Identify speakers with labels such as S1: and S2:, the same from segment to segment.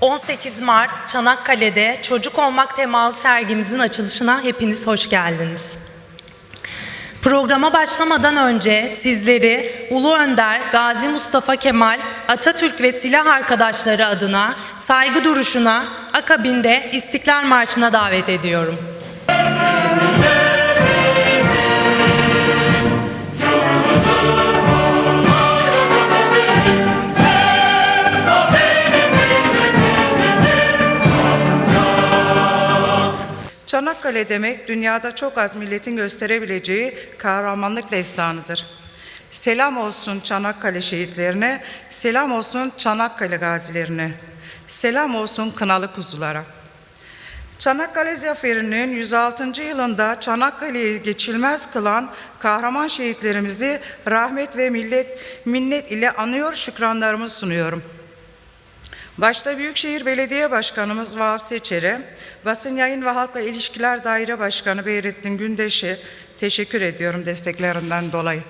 S1: 18 Mart Çanakkale'de Çocuk Olmak temalı sergimizin açılışına hepiniz hoş geldiniz. Programa başlamadan önce sizleri Ulu Önder Gazi Mustafa Kemal Atatürk ve silah arkadaşları adına saygı duruşuna akabinde İstiklal Marşı'na davet ediyorum.
S2: Çanakkale demek dünyada çok az milletin gösterebileceği kahramanlık destanıdır. Selam olsun Çanakkale şehitlerine, selam olsun Çanakkale gazilerine, selam olsun kınalı kuzulara. Çanakkale Zaferi'nin 106. yılında Çanakkale'yi geçilmez kılan kahraman şehitlerimizi rahmet ve millet minnet ile anıyor şükranlarımı sunuyorum. Başta Büyükşehir Belediye Başkanımız Vahap Seçer'e, Basın Yayın ve Halkla İlişkiler Daire Başkanı Beyrettin Gündeş'e teşekkür ediyorum desteklerinden dolayı.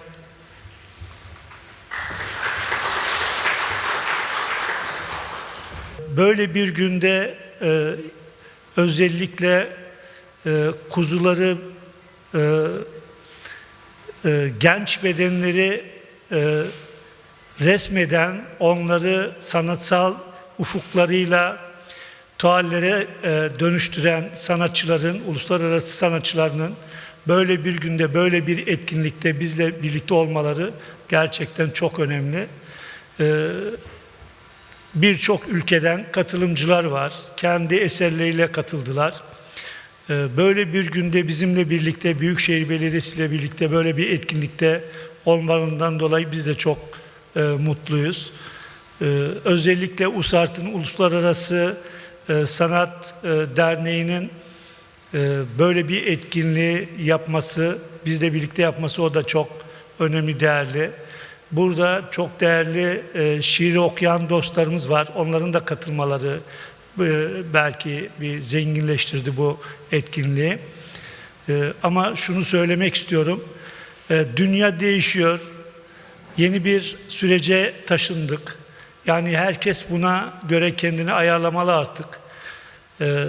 S3: Böyle bir günde e, özellikle e, kuzuları, e, e, genç bedenleri e, resmeden, onları sanatsal ufuklarıyla tuallere e, dönüştüren sanatçıların, uluslararası sanatçılarının böyle bir günde, böyle bir etkinlikte bizle birlikte olmaları gerçekten çok önemli. E, Birçok ülkeden katılımcılar var. Kendi eserleriyle katıldılar. Ee, Böyle bir günde bizimle birlikte, Büyükşehir Belediyesi ile birlikte böyle bir etkinlikte olmalarından dolayı biz de çok e, mutluyuz. Ee, Özellikle USART'ın Uluslararası e, Sanat e, Derneği'nin e, böyle bir etkinliği yapması, bizle birlikte yapması o da çok önemli, değerli. Burada çok değerli e, şiiri okuyan dostlarımız var. Onların da katılmaları belki bir zenginleştirdi bu etkinliği. Ama şunu söylemek istiyorum. Dünya değişiyor. Yeni bir sürece taşındık. Yani herkes buna göre kendini ayarlamalı artık. Ee,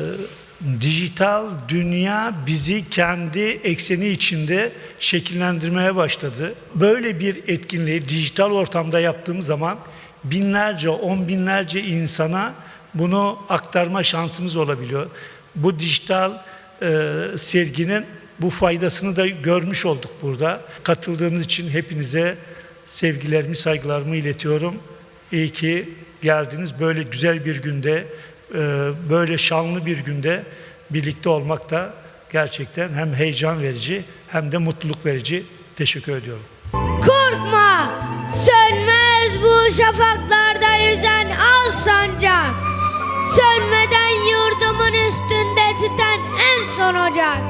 S3: dijital dünya bizi kendi ekseni içinde şekillendirmeye başladı. Böyle bir etkinliği dijital ortamda yaptığımız zaman binlerce, on binlerce insana bunu aktarma şansımız olabiliyor. Bu dijital e, serginin bu faydasını da görmüş olduk burada. Katıldığınız için hepinize sevgilerimi, saygılarımı iletiyorum. İyi ki geldiniz. Böyle güzel bir günde, e, böyle şanlı bir günde birlikte olmak da gerçekten hem heyecan verici hem de mutluluk verici. Teşekkür ediyorum.
S4: Korkma, sönmez bu şafaklarda yüzen al sancak. Sönmeden yurdumun üstünde tüten en son ocak.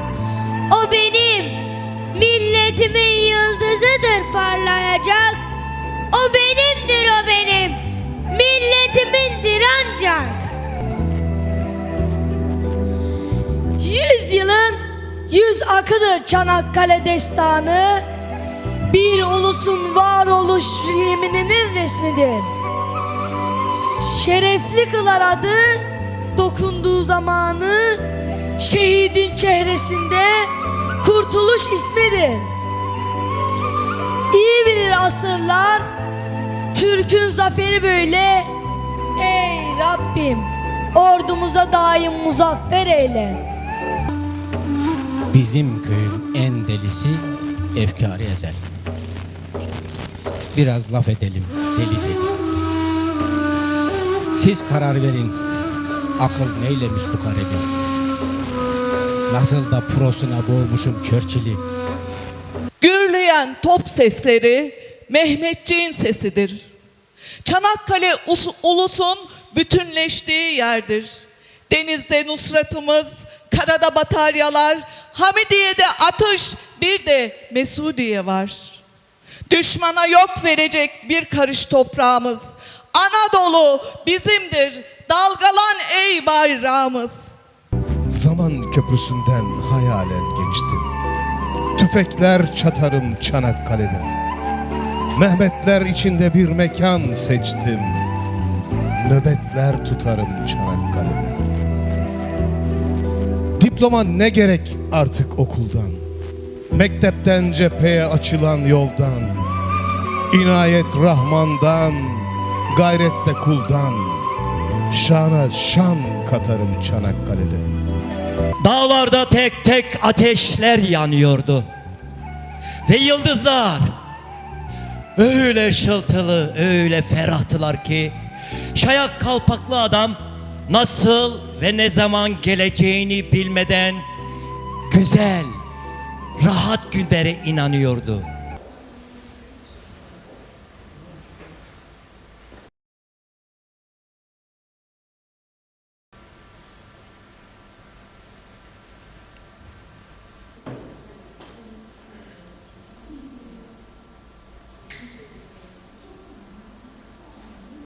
S4: O benim, milletimin yıldızıdır parlayacak. O benim, milletimindir ancak.
S5: Yüz yılın yüz akıdır Çanakkale destanı. Bir ulusun varoluş yemininin resmidir. Şerefli kılar adı dokunduğu zamanı Şehidin çehresinde kurtuluş ismidir. İyi bilir asırlar Türk'ün zaferi böyle Rabbim ordumuza daim muzaffer eyle
S6: Bizim köyün en delisi efkarı ezel. Biraz laf edelim deli deli. Siz karar verin. Akıl neylemiş bu garibi? Nasıl da prosuna boğmuşum Churchill'i.
S7: Gürleyen top sesleri Mehmetçiğin sesidir. Çanakkale us- ulusun bütünleştiği yerdir. Denizde nusratımız, karada bataryalar, Hamidiye'de atış, bir de Mesudiye var. Düşmana yok verecek bir karış toprağımız. Anadolu bizimdir, dalgalan ey bayrağımız.
S8: Zaman köprüsünden hayalen geçtim. Tüfekler çatarım Çanakkale'de. Mehmetler içinde bir mekan seçtim. Nöbetler tutarım Çanakkale'de. Diploma ne gerek artık okuldan, mektepten cepheye açılan yoldan, inayet Rahman'dan, gayretse kuldan, şana şan katarım Çanakkale'de.
S9: Dağlarda tek tek ateşler yanıyordu. Ve yıldızlar öyle ışıltılı, öyle ferahtılar ki şayak kalpaklı adam nasıl ve ne zaman geleceğini bilmeden güzel, rahat günlere inanıyordu.